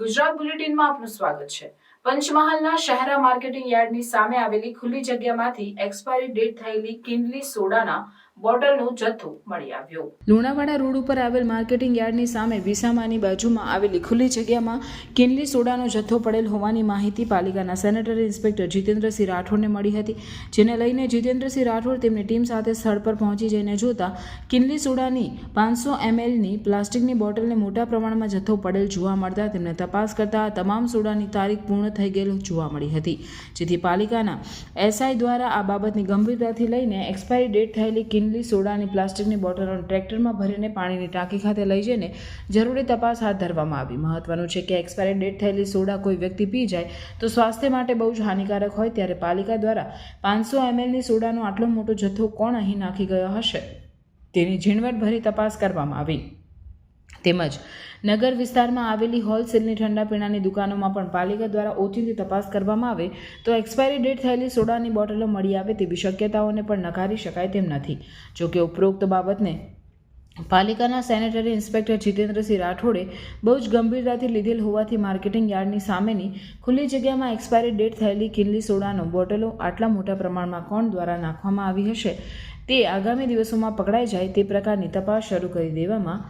ગુજરાત બુલેટિનમાં આપનું સ્વાગત છે. પંચમહાલના શહેરા માર્કેટિંગ યાર્ડની સામે આવેલી ખુલ્લી જગ્યામાંથી એક્સપાયરી ડેટ થયેલી કિન્ડલી સોડાના બોટલનો જથ્થો મળી આવ્યો. લુણાવાડા રોડ ઉપર આવેલ માર્કેટિંગ યાર્ડની સામે વિસામાની બાજુમાં આવેલી ખુલ્લી જગ્યામાં કિનલી સોડાનો જથ્થો પડેલ હોવાની માહિતી પાલિકાના સેનેટરી ઇન્સ્પેક્ટર જીતેન્દ્રસિંહ રાઠોડને મળી હતી, જેને લઈને જીતેન્દ્રસિંહ રાઠોડ તેમની ટીમ સાથે સ્થળ પર પહોંચી જઈને જોતા કિનલી સોડાની પાંચસો એમએલની પ્લાસ્ટિકની બોટલને મોટા પ્રમાણમાં જથ્થો પડેલ જોવા મળતા તેમને તપાસ કરતા તમામ સોડાની તારીખ પૂર્ણ થઈ ગયેલ જોવા મળી હતી. જેથી પાલિકાના એસઆઈ દ્વારા આ બાબતની ગંભીરતાથી લઈને એક્સપાયરી ડેટ થયેલી કિંડલી સોડાની પ્લાસ્ટિકની બોટલો ટ્રેક્ટરમાં ભરીને પાણીની ટાંકી ખાતે લઈ જઈને જરૂરી તપાસ હાથ ધરવામાં આવી. મહત્વનું છે કે એક્સપાયરી ડેટ થયેલી સોડા કોઈ વ્યક્તિ પી જાય તો સ્વાસ્થ્ય માટે બહુ જ હાનિકારક હોય ત્યારે પાલિકા દ્વારા પાંચસો એમએલની સોડાનો આટલો મોટો જથ્થો કોણ અહીં નાખી ગયો હશે? તેની ઝીણવટભરી તપાસ કરવામાં આવી. તેમજ નગર વિસ્તારમાં આવેલી હોલસેલની ઠંડા પીણાની દુકાનોમાં પણ પાલિકા દ્વારા ઓચિંતી તપાસ કરવામાં આવે તો એક્સપાયરી ડેટ થયેલી સોડાની બોટલો મળી આવે તેવી શક્યતાઓને પણ નકારી શકાય તેમ નથી. જોકે ઉપરોક્ત બાબતને પાલિકાના સેનેટરી ઇન્સ્પેક્ટર જીતેન્દ્રસિંહ રાઠોડે બહુ જ ગંભીરતાથી લીધેલ હોવાથી માર્કેટિંગ યાર્ડની સામેની ખુલ્લી જગ્યામાં એક્સપાયરી ડેટ થયેલી કિલ્લી સોડાનો બોટલો આટલા મોટા પ્રમાણમાં કોણ દ્વારા નાખવામાં આવી હશે તે આગામી દિવસોમાં પકડાઈ જાય તે પ્રકારની તપાસ શરૂ કરી દેવામાં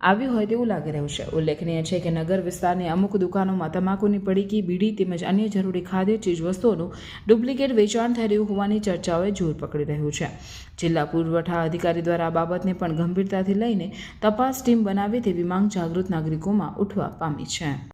આવ્યું હોય તેવું લાગી રહ્યું છે. ઉલ્લેખનીય છે કે નગર વિસ્તારની અમુક દુકાનોમાં તમાકુની પડીકી, બીડી તેમજ અન્ય જરૂરી ખાદ્ય ચીજ વસ્તુઓનું ડુપ્લિકેટ વેચાણ થઈ રહ્યું હોવાની ચર્ચાઓએ જોર પકડી રહ્યું છે. જિલ્લા પુરવઠા અધિકારી દ્વારા આ બાબતને પણ ગંભીરતાથી લઈને તપાસ ટીમ બનાવે તેવી માંગ જાગૃત નાગરિકોમાં ઉઠવા પામી છે.